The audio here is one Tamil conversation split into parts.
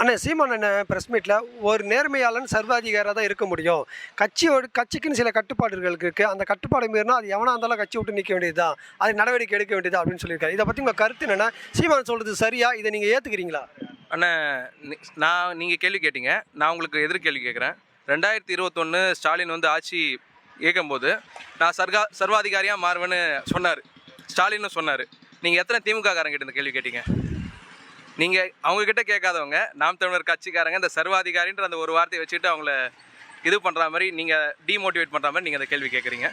அண்ணா சீமான் அண்ணன் ப்ரெஸ் மீட்டில் ஒரு நேர்மையாளன் சர்வாதிகாராக தான் இருக்க முடியும். கட்சியோட கட்சிக்குன்னு சில கட்டுப்பாடுகள் இருக்குது அந்த கட்டுப்பாடு மீறினா அது எவனாக இருந்தாலும் கட்சி விட்டு நிற்க வேண்டியதுதான். அது நடவடிக்கை எடுக்க வேண்டியதா அப்படின்னு சொல்லியிருக்காரு. இதை பற்றி உங்கள் கருத்து என்னென்னா சீமான் சொல்கிறது சரியா? இதை நீங்கள் ஏற்றுக்கிறீங்களா அண்ணன் நான் நீங்கள் கேள்வி கேட்டீங்க. நான் உங்களுக்கு எதிர் கேள்வி கேட்குறேன். ரெண்டாயிரத்தி இருபத்தொன்று ஸ்டாலின் வந்து ஆட்சி இயக்கும்போது நான் சர்கா சர்வாதிகாரியாக மாறுவேன்னு சொன்னார். ஸ்டாலின்னு சொன்னார். நீங்கள் எத்தனை திமுக காரங்கிட்ட இந்த கேள்வி கேட்டீங்க? நீங்கள் அவங்கக்கிட்ட கேட்காதவங்க நாம் தமிழர் கட்சிக்காரங்க இந்த சர்வாதிகாரின்ற அந்த ஒரு வார்த்தையை வச்சுட்டு அவங்கள இது பண்ணுற மாதிரி நீங்கள் டீமோட்டிவேட் பண்ணுற மாதிரி நீங்கள் அந்த கேள்வி கேட்குறீங்க.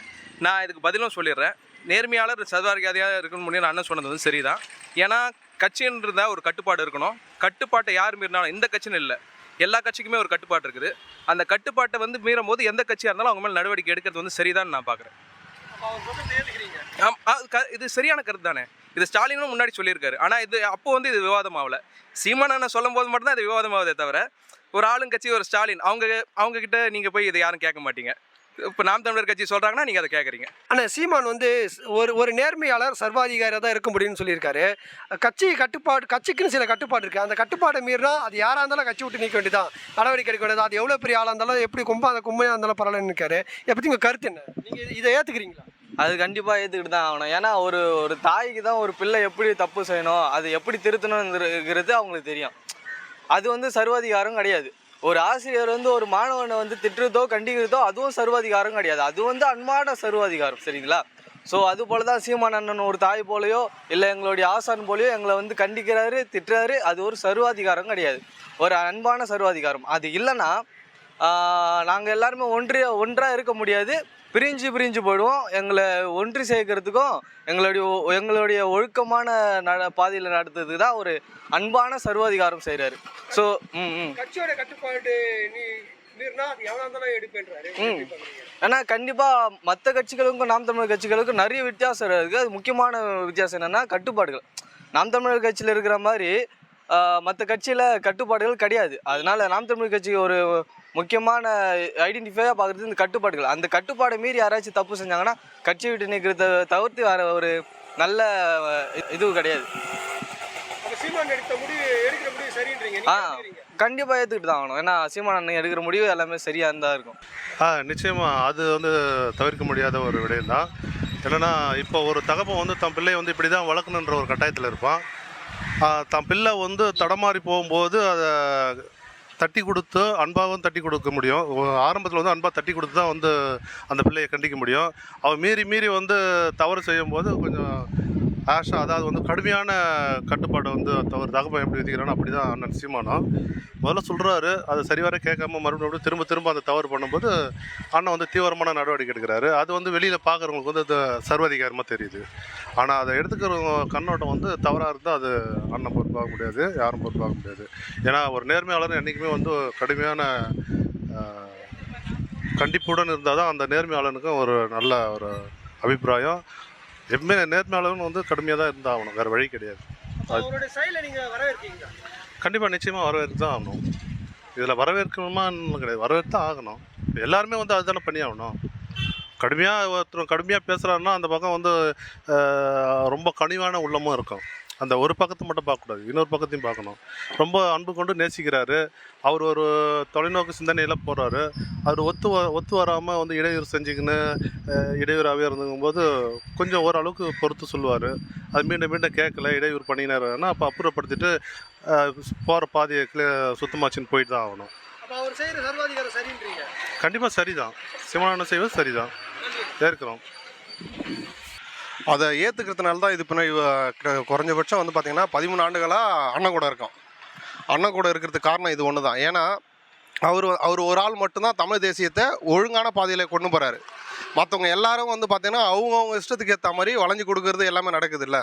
நான் இதுக்கு பதிலும் சொல்லிடுறேன். நேர்மையாளர் சர்வாதிகாரியாக இருக்கணும் முடியும் அண்ணன் சொன்னது வந்து சரிதான். ஏன்னா கட்சின்றதா ஒரு கட்டுப்பாடு இருக்கணும். கட்டுப்பாட்டை யார் மீறினாலும் எந்த கட்சின்னு இல்லை. எல்லா கட்சிக்குமே ஒரு கட்டுப்பாடு இருக்குது. அந்த கட்டுப்பாட்டை வந்து மீறும் போது எந்த கட்சியாக இருந்தாலும் அவங்க மேலே நடவடிக்கை எடுக்கிறது வந்து சரிதான் நான் பார்க்குறேன் இது சரியான கருத்து தானே? இது ஸ்டாலினும் முன்னாடி சொல்லியிருக்காரு. ஆனால் இது அப்போ வந்து இது விவாதம் ஆகல சீமான் அண்ணன் சொல்லும் போது மட்டும்தான் இது விவாதம் ஆகுதே தவிர ஒரு ஆளுங்கட்சி ஒரு ஸ்டாலின் அவங்க அவங்க கிட்ட நீங்கள் போய் இதை யாரும் கேட்க மாட்டீங்க. இப்போ நாம் தமிழர் கட்சி சொல்கிறாங்கன்னா நீங்கள் அதை கேட்குறீங்க. ஆனால் சீமான் வந்து ஒரு ஒரு நேர்மையாளர் சர்வாதிகாரியாக தான் இருக்க முடியும்னு சொல்லியிருக்காரு. கட்சி கட்டுப்பாடு கட்சிக்குன்னு சில கட்டுப்பாடு இருக்குது அந்த கட்டுப்பாடை மீறினா அது யாராக இருந்தாலும் கட்சி விட்டு நிற்க வேண்டியதான் நடவடிக்கை எடுக்க வேண்டியது அது எவ்வளோ பெரிய ஆளாக இருந்தாலும் எப்படி கும்பா அந்த கும்பையாக இருந்தாலும் பரவாயில்லன்னு இருக்காரு. இதை பற்றி உங்கள் கருத்து என்ன? நீங்கள் இதை ஏற்றுக்கிறீங்களா அது கண்டிப்பாக ஏற்றுக்கிட்டு தான் ஆகணும். ஏன்னா ஒரு ஒரு தாய்க்கு தான் ஒரு பிள்ளை எப்படி தப்பு செய்யணும் அது எப்படி திருத்தணுங்கிறது அவங்களுக்கு தெரியும். அது வந்து சர்வாதிகாரம் கிடையாது. ஒரு ஆசிரியர் வந்து ஒரு மாணவனை வந்து திட்டுறதோ கண்டிக்கிறதோ அதுவும் சர்வாதிகாரம் கிடையாது. அது வந்து அன்பான சர்வாதிகாரம் சரிங்களா? ஸோ அது போல தான் சீமான் அண்ணன் ஒரு தாய் போலயோ இல்லை எங்களுடைய ஆசான் போலயோ எங்களை வந்து கண்டிக்கிறாரு திட்டுறாரு அது ஒரு சர்வாதிகாரம் கிடையாது. ஒரு அன்பான சர்வாதிகாரம். அது இல்லைன்னா நாங்கள் எல்லாருமே ஒன்றிய ஒன்றாக இருக்க முடியாது. பிரிஞ்சு பிரிஞ்சு போயிடுவோம். எங்களை ஒன்று சேர்க்கறதுக்கும் எங்களுடைய எங்களுடைய ஒழுக்கமான நட பாதையில் நடத்துறதுக்கு தான் ஒரு அன்பான சர்வாதிகாரம் செய்கிறாரு ஸோ ம் கட்சியோட கட்டுப்பாடு நீ. ஏன்னா கண்டிப்பாக மற்ற கட்சிகளுக்கும் நாம் தமிழர் கட்சிகளுக்கும் நிறைய வித்தியாசம் இருக்குது அது முக்கியமான வித்தியாசம் என்னென்னா கட்டுப்பாடுகள். நாம் தமிழர் கட்சியில் இருக்கிற மாதிரி மற்ற கட்சியில் கட்டுப்பாடுகள் கிடையாது. அதனால நாம் தமிழர் கட்சி ஒரு முக்கியமான ஐடென்டிஃபையாக பார்க்குறது இந்த கட்டுப்பாடுகள். அந்த கட்டுப்பாடை மீறி யாராச்சும் தப்பு செஞ்சாங்கன்னா கட்சி விட்டு நிற்கிறத தவிர்த்து வேறு ஒரு நல்ல அஹ், இது கிடையாது. ஆ கண்டிப்பாக ஏற்றுக்கிட்டு தான் ஆகணும். ஏன்னா சீமான் அண்ணன் எடுக்கிற முடிவு எல்லாமே சரியாக இருந்தால் இருக்கும். ஆ நிச்சயமாக அது வந்து தவிர்க்க முடியாத ஒரு விடயம் தான் என்னென்னா இப்போ ஒரு தகப்பன் வந்து தன் பிள்ளையை வந்து இப்படி தான் வளர்க்கணுன்ற ஒரு கட்டாயத்தில் இருப்பான். தன் பிள்ளை வந்து தடமாறி போகும்போது அதை தட்டி கொடுத்து அன்பாகவும் தட்டி கொடுக்க முடியும். ஆரம்பத்தில் வந்து அன்பாக தட்டி கொடுத்து தான் வந்து அந்த பிள்ளையை கண்டிக்க முடியும். அவன் மீறி மீறி வந்து தவறு செய்யும்போது கொஞ்சம் ஆஷா அதாவது வந்து கடுமையான கட்டுப்பாடை வந்து தவறு தகவல் எப்படி விதிக்கிறானோ அப்படி தான் அண்ணன் சீமானம் முதல்ல சொல்கிறாரு அது சரிவர கேட்காம மறுபடியும் திரும்ப திரும்ப அந்த தவறு பண்ணும்போது அண்ணன் வந்து தீவிரமான நடவடிக்கை எடுக்கிறாரு. அது வந்து வெளியில் பார்க்குறவங்களுக்கு வந்து அது சர்வாதிகாரமாக தெரியுது. ஆனால் அதை எடுத்துக்கிறவங்க கண்ணோட்டம் வந்து தவறாக இருந்தால் அது அண்ணன் பொறுப்பாக முடியாது யாரும் பொறுப்பாக முடியாது. ஏன்னா ஒரு நேர்மையாளர் என்றைக்குமே வந்து கடுமையான கண்டிப்புடன் இருந்தால் தான் அந்த நேர்மையாளனுக்கும் ஒரு நல்ல ஒரு அபிப்பிராயம். எப்பவுமே நேர்மையாளன் வந்து கடுமையாக தான் இருந்தாகணும். வேறு வழி கிடையாது. அவருடைய செயலை நீங்கள் வரவேற்கீங்களா? கண்டிப்பாக நிச்சயமாக வரவேற்று தான் ஆகணும். இதில் வரவேற்கணுமான்னு கிடையாது. வரவேற்று தான் ஆகணும். எல்லாருமே வந்து அதுதானே பண்ணி ஆகணும். கடுமையாக ஒருத்தர் கடுமையாக பேசுகிறாருன்னா அந்த பக்கம் வந்து ரொம்ப கனிவான உள்ளமும் இருக்கும். அந்த ஒரு பக்கத்தை மட்டும் பார்க்கக்கூடாது இன்னொரு பக்கத்தையும் பார்க்கணும். ரொம்ப அன்பு கொண்டு நேசிக்கிறாரு. அவர் ஒரு தொலைநோக்கு சிந்தனையில் போகிறாரு அவர் ஒத்து வ ஒத்து வராமல் வந்து இடையூறு செஞ்சுக்கின்னு இடையூறாகவே இருந்துங்கும்போது கொஞ்சம் ஓரளவுக்கு பொறுத்து சொல்லுவார். அது மீண்டும் மீண்டும் கேட்கல இடையூறு பண்ணினாருன்னா அப்போ அப்புறப்படுத்திட்டு போகிற பாதையை சுத்தமாச்சுன்னு போயிட்டு தான் ஆகணும். அவர் செய்கிற சர்வாதிகாரம் சரின்றீங்க. கண்டிப்பாக சரிதான். சிவனான செய்வது சரிதான். ஏற்கிறோம். அதை ஏற்றுக்கிறதுனால தான் இது பின்ன க- குறைஞ்சபட்சம் வந்து பார்த்திங்கன்னா பதிமூணு ஆண்டுகளாக அண்ணன் கூட இருக்கும் அண்ணன் கூட இருக்கிறதுக்கு காரணம் இது ஒன்று தான் ஏன்னா அவர் அவர் ஒரு ஆள் மட்டும்தான் தமிழ் தேசியத்தை ஒழுங்கான பாதையில் கொண்டு போகிறாரு மற்றவங்க எல்லாரும் வந்து பார்த்திங்கன்னா அவங்கவுங்க இஷ்டத்துக்கு ஏற்ற மாதிரி வளைஞ்சு கொடுக்கறது எல்லாமே நடக்குது இல்லை?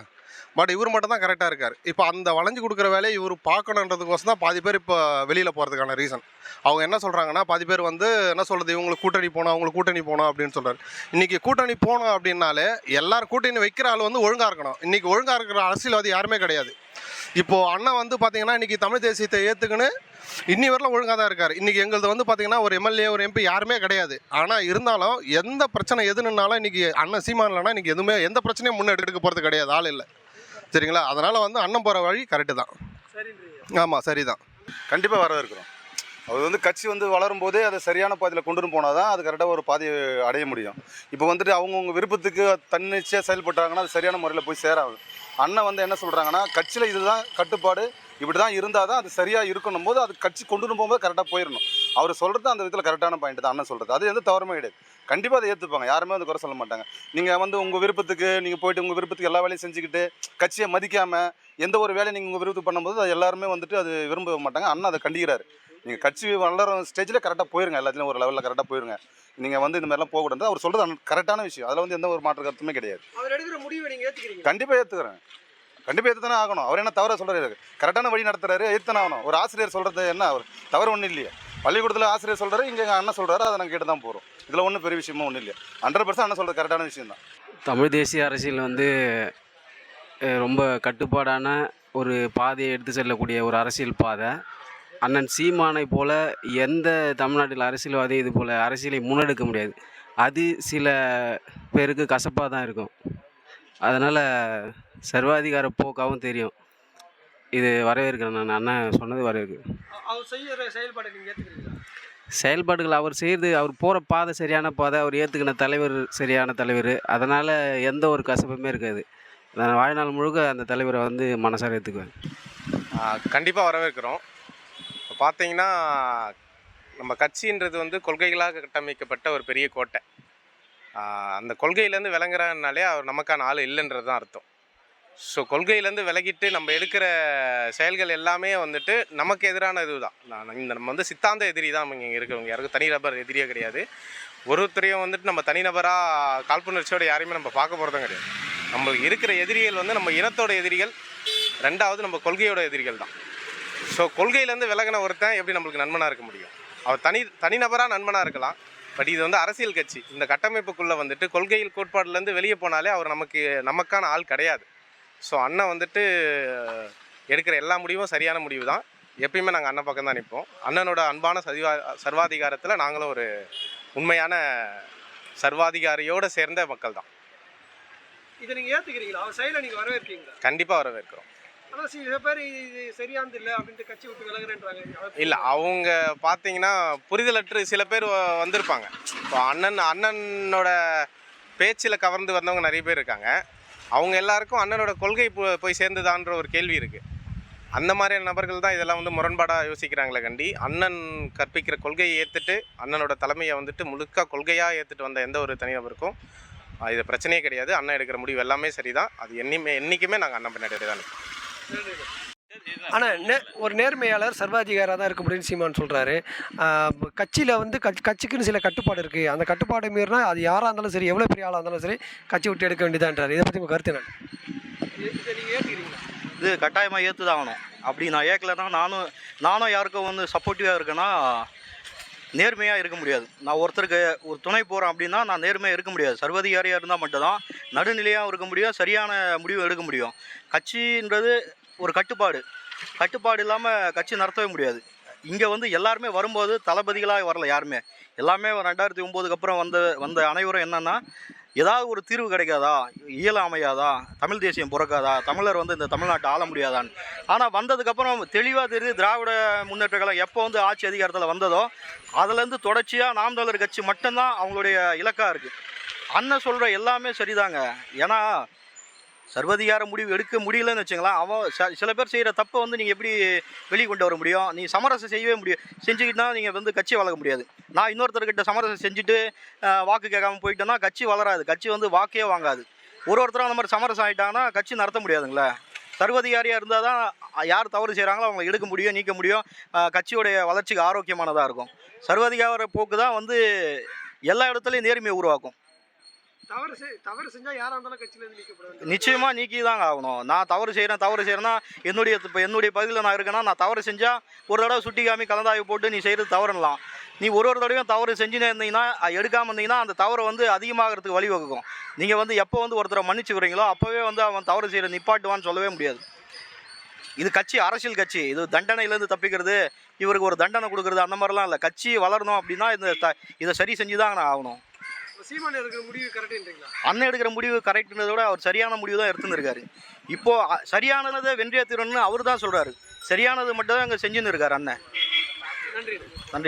பட் இவர் மட்டும் தான் கரெக்டாக இருக்கார். இப்போ அந்த வளைஞ்சு கொடுக்குற வேலையை இவர் பார்க்கணுன்றதுக்கோசம் தான் பாதி பேர் இப்போ வெளியில் போகிறதுக்கான ரீசன் அவங்க என்ன சொல்கிறாங்கன்னா பாதி பேர் வந்து என்ன சொல்கிறது இவங்களுக்கு கூட்டணி போனோம் அவங்களுக்கு கூட்டணி போனோம் அப்படின்னு சொல்கிறார் இன்றைக்கி கூட்டணி போனோம் அப்படின்னாலே எல்லாரும் கூட்டணி வைக்கிற ஆள் வந்து ஒழுங்காக இருக்கணும். இன்றைக்கி ஒழுங்காக இருக்கிற அரசியல்வாதி யாருமே கிடையாது. இப்போது அண்ணன் வந்து பார்த்தீங்கன்னா இன்றைக்கி தமிழ் தேசியத்தை ஏற்றுக்குன்னு இன்னி வரலாம் ஒழுங்காக தான் இருக்கார். இன்றைக்கி எங்களது வந்து பார்த்தீங்கன்னா ஒரு எம்எல்ஏ ஒரு எம்பி யாருமே கிடையாது. ஆனால் இருந்தாலும் எந்த பிரச்சனை எதுனாலும் இன்றைக்கி அண்ணன் சீமான்லனா இன்றைக்கி எதுவுமே எந்த பிரச்சனையும் முன்னெடுக்க போகிறது கிடையாது. ஆள் இல்லை. சரிங்களா? அதனால் வந்து அண்ணன் போகிற வழி கரெக்டு தான். ஆமாம் சரிதான். அந்த கண்டிப்பாக வரவேற்கிறோம். அது வந்து கட்சி வந்து வளரும் போதே அதை சரியான பாதையில் கொண்டு போனால் தான் அது கரெக்டாக ஒரு பாதையை அடைய முடியும். இப்போ வந்துட்டு அவங்கவுங்க விருப்பத்துக்கு தன்னிச்சையாக செயல்பட்டாங்கன்னா அது சரியான முறையில் போய் சேராது. அண்ணன் வந்து என்ன சொல்கிறாங்கன்னா கட்சியில் இதுதான் கட்டுப்பாடு இப்படி தான் இருந்தால் தான் அது சரியாக இருக்கணும் போது அது கட்சி கொண்டு போகும்போது கரெக்டாக போயிடணும் அவர் சொல்கிறது அந்த விதத்தில் கரெக்டான பாயிண்ட் தான் அண்ணன் சொல்கிறது அது எந்த தவறுமே கிடையாது. கண்டிப்பாக அதை ஏற்றுப்பாங்க யாருமே வந்து குறை சொல்ல மாட்டாங்க. நீங்கள் வந்து உங்கள் விருப்பத்துக்கு நீங்கள் போயிட்டு உங்கள் விருப்பத்துக்கு எல்லா வேலையும் செஞ்சுக்கிட்டு கட்சியை மதிக்காமல் எந்த ஒரு வேலையை நீங்கள் உங்கள் விருப்பத்துக்கு பண்ணும்போது அது எல்லாருமே வந்துட்டு அது விரும்ப மாட்டாங்க. அண்ணன் அதை கண்டிக்கிறாரு. நீங்கள் கட்சி வளர ஸ்டேஜில் கரெக்டாக போயிருங்க. எல்லாத்துலேயும் ஒரு லெவலில் கரெக்டாக போயிருங்க. நீங்கள் வந்து இந்த மாதிரிலாம் போகக்கூடாது. அவர் சொல்கிறது கரெக்டான விஷயம். அதில் வந்து எந்த ஒரு மாற்று கருத்துமே கிடையாது. அவர் எடுக்கிற முடிவை கண்டிப்பாக ஏற்றுக்கிறேன் கண்டிப்பாக எடுத்து தானே ஆகணும். அவர் என்ன தவற சொல்கிறாரு கரெக்டான வழி நடத்துறாரு ஏற்றுதானே ஆகணும். ஒரு ஆசிரியர் சொல்கிறது என்ன? அவர் தவறு ஒன்றும் இல்லையா. பள்ளிக்கூடத்தில் ஆசிரியர் சொல்கிறாரு இங்கே எங்கள் அண்ணன் சொல்கிறாரு அதை நாங்கள் கேட்டு தான் போகிறோம் இதில் ஒன்றும் பெரிய விஷயமும் ஒன்றும் இல்லையா. ஹண்ட்ரட் பர்சன்ட் அண்ணன் சொல்கிறது கரெக்டான விஷயம் தான் தமிழ் தேசிய அரசியல் வந்து ரொம்ப கட்டுப்பாடான ஒரு பாதையை எடுத்து செல்லக்கூடிய ஒரு அரசியல் பாதை. அண்ணன் சீமானை போல் எந்த தமிழ்நாட்டில் அரசியல்வாதி இது போல் அரசியலை முன்னெடுக்க முடியாது. அது சில பேருக்கு கசப்பாக தான் இருக்கும். அதனால் சர்வாதிகார போக்காகவும் தெரியும். இது வரவேற்கிறேன் நான். அண்ணன் சொன்னது வரவேற்கு அவர் செய்யற செயல்பாடை நீங்க ஏத்துக்கிறீங்களா? செயல்பாடுகள் அவர் செய்கிறது அவர் போகிற பாதை சரியான பாதை அவர் ஏற்றுக்கின தலைவர் சரியான தலைவர். அதனால் எந்த ஒரு கசப்புமே இருக்காது. நான் வாழ்நாள் முழுக்க அந்த தலைவரை வந்து மனசார ஏற்றுக்குவேன் கண்டிப்பாக வரவேற்கிறோம். இப்போ பார்த்தீங்கன்னா நம்ம கட்சின்றது வந்து கொள்கைகளாக கட்டமைக்கப்பட்ட ஒரு பெரிய கோட்டை. அந்த கொள்கையிலேருந்து விளங்குறாங்கனாலே அவர் நமக்கான ஆள் இல்லைன்றது தான் அர்த்தம். ஸோ கொள்கையிலேருந்து விலகிட்டு நம்ம எடுக்கிற செயல்கள் எல்லாமே வந்துட்டு நமக்கு எதிரான இது தான் நான் இந்த நம்ம வந்து சித்தாந்த எதிரி தான் இங்கே இருக்கிறவங்க யாருக்கும் தனிநபர் எதிரியே கிடையாது. ஒருத்தரையும் வந்துட்டு நம்ம தனிநபராக காழ்ப்புணர்ச்சியோட யாரையுமே நம்ம பார்க்க போகிறதும் கிடையாது. நம்மளுக்கு இருக்கிற எதிரிகள் வந்து நம்ம இனத்தோட எதிரிகள். ரெண்டாவது நம்ம கொள்கையோட எதிரிகள் தான். ஸோ கொள்கையிலேருந்து விலகின ஒருத்தன் எப்படி நம்மளுக்கு நண்பனாக இருக்க முடியும்? அவர் தனி தனிநபராக நண்பனாக இருக்கலாம். பட் இது வந்து அரசியல் கட்சி. இந்த கட்டமைப்புக்குள்ளே வந்துட்டு கொள்கையில் கோட்பாடுலேருந்து வெளியே போனாலே அவர் நமக்கு நமக்கான ஆள் கிடையாது. ஸோ அண்ணன் வந்துட்டு எடுக்கிற எல்லா முடிவும் சரியான முடிவு தான் எப்பயுமே நாங்கள் அண்ணன் பக்கம் தான் நிற்போம். அண்ணனோட அன்பான சதிவா சர்வாதிகாரத்தில் நாங்களும் ஒரு உண்மையான சர்வாதிகாரியோடு சேர்ந்த மக்கள் தான் இதை நீங்க ஏத்துக்கிறீங்களா? அவர் செயலை நீங்க வரவேற்கிறீங்களா கண்டிப்பாக வரவேற்கிறோம். ஆனா சில பேர் இது சரியானது இல்லை அப்படின்ட்டு கட்சி விட்டு விலகுறேன்றாங்க. இல்லை அவங்க பார்த்தீங்கன்னா புரிதலற்று சில பேர் வந்திருப்பாங்க. இப்போ அண்ணன் அண்ணனோட பேச்சில் கவர்ந்து வந்தவங்க நிறைய பேர் இருக்காங்க. அவங்க எல்லாருக்கும் அண்ணனோட கொள்கை போ- போய் சேர்ந்துதான்ற ஒரு கேள்வி இருக்குது அந்த மாதிரியான நபர்கள் தான் இதெல்லாம் வந்து முரண்பாடாக யோசிக்கிறாங்களே கண்டி. அண்ணன் கற்பிக்கிற கொள்கையை ஏற்றுட்டு அண்ணனோட தலைமையை வந்துட்டு முழுக்க கொள்கையாக ஏற்றுட்டு வந்த எந்த ஒரு தனிநபருக்கும் இது பிரச்சனையே கிடையாது. அண்ணன் எடுக்கிற முடிவு எல்லாமே சரிதான். அது என்னையுமே என்றைக்குமே நாங்கள் அண்ணன் பின்னாடி தான் நிற்போம். ஆனா நே- ஒரு நேர்மையாளர் சர்வாதிகாரா தான் இருக்க முடியும்னு சீமான் ப- கட்சியில வந்து கட்சி கட்சிக்குன்னு சில கட்டுப்பாடு இருக்கு. அந்த கட்டுப்பாடு மீறினா அது யாரா இருந்தாலும் சரி எவ்வளவு பெரிய ஆளா இருந்தாலும் சரி கட்சி விட்டு எடுக்க வேண்டியதான்றாரு. இதை பத்தி உங்க கருத்து என்ன? இது கட்டாயமாக ஏற்று தான் ஆகணும். அப்படி நான் ஏற்கலைன்னா நானும் நானும் யாருக்கும் வந்து சப்போர்ட்டிவாக இருக்கேன்னா நேர்மையாக இருக்க முடியாது. நான் ஒருத்தருக்கு ஒரு துணை போகிறேன் அப்படின்னா நான் நேர்மையாக இருக்க முடியாது. சர்வதிகாரியாக இருந்தால் மட்டும்தான் நடுநிலையாகவும் இருக்க முடியும் சரியான முடிவு எடுக்க முடியும். கட்சின்றது ஒரு கட்டுப்பாடு. கட்டுப்பாடு இல்லாமல் கட்சி நடத்தவே முடியாது. இங்கே வந்து எல்லாருமே வரும்போது தளபதிகளாக வரல யாருமே. எல்லாமே ரெண்டாயிரத்தி ஒம்போதுக்கு அப்புறம் வந்த வந்த அனைவரும் என்னென்னா ஏதாவது ஒரு தீர்வு கிடைக்காதா? இயல அமையாதா? தமிழ் தேசியம் பிறக்காதா? தமிழர் வந்து இந்த தமிழ்நாட்டை ஆள முடியாதான்னு. ஆனால் வந்ததுக்கப்புறம் தெளிவாக தெரியுது திராவிட முன்னேற்ற கழகம் எப்போ வந்து ஆட்சி அதிகாரத்தில் வந்ததோ அதுலேருந்து தொடர்ச்சியாக நாம் தமிழர் கட்சி மட்டும்தான் அவங்களுடைய இலக்காக இருக்குது அண்ணன் சொல்கிற எல்லாமே சரிதாங்க. ஏன்னா சர்வதிகார முடிவு எடுக்க முடியலன்னு வச்சுங்களேன் அவன் ச- சில பேர் செய்கிற தப்பை வந்து நீங்கள் எப்படி வெளியே கொண்டு வர முடியும்? நீ சமரசம் செய்யவே முடியும் செஞ்சுக்கிட்டா நீங்கள் வந்து கட்சி வளர்க்க முடியாது. நான் இன்னொருத்தர்கிட்ட சமரசம் செஞ்சுட்டு வாக்கு கேட்காம போயிட்டேன்னா கட்சி வளராது. கட்சி வந்து வாக்கே வாங்காது. ஒரு ஒருத்தரும் அந்த மாதிரி சமரசம் ஆகிட்டாங்கன்னா கட்சி நடத்த முடியாதுங்களே. சர்வதிகாரியாக இருந்தால் தான் யார் தவறு செய்கிறாங்களோ அவங்க எடுக்க முடியும் நீக்க முடியும். கட்சியுடைய கட்சியோடைய வளர்ச்சிக்கு ஆரோக்கியமானதாக இருக்கும். சர்வதிகார போக்கு தான் வந்து எல்லா இடத்துலையும் நேர்மையை உருவாக்கும். தவறு தவறு செஞ்சா யாரா இருந்தாலும் கட்சியில இருந்து நிச்சயமாக நீக்கி தாங்க ஆகணும். நான் தவறு செய்கிறேன் தவறு செய்கிறேன்னா என்னுடைய இப்போ என்னுடைய பகுதியில் நான் இருக்கேன்னா நான் தவறு செஞ்சால் ஒரு தடவை சுட்டி காமி கலந்தாய்வு போட்டு நீ செய்கிறது தவறுலாம் நீ ஒரு ஒரு தடவையும் தவறு செஞ்சுனே இருந்தீங்கன்னா எடுக்காமல் எடுக்காம இருந்தீங்கன்னா அந்த தவறு வந்து அதிகமாகிறதுக்கு வழிவகுக்கும். நீங்கள் வந்து எப்போ வந்து ஒருத்தரை மன்னிச்சு விடுறீங்களோ அப்போவே வந்து அவன் தவறு செய்கிற நிப்பாட்டுவான்னு சொல்லவே முடியாது. இது கட்சி அரசியல் கட்சி. இது தண்டனையிலேருந்து தப்பிக்கிறது. இவருக்கு ஒரு தண்டனை கொடுக்குறது அந்த மாதிரிலாம் இல்லை. கட்சி வளரணும் அப்படின்னா இந்த த இதை சரி செஞ்சு தான் நான் ஆகணும். சீமான் எடுக்கிற முடிவு கரெக்டுன்றீங்களா? அண்ணன் எடுக்கிற முடிவு கரெக்ட்ன்றதை விட அவர் சரியான முடிவு தான் எடுத்துருக்காரு இப்போ சரியானதை வென்றிய தீரன்னு அவர் தான் சொல்றாரு. சரியானது மட்டும் தான் அங்கே செஞ்சுன்னு இருக்காரு அண்ணன். நன்றி. நன்றி.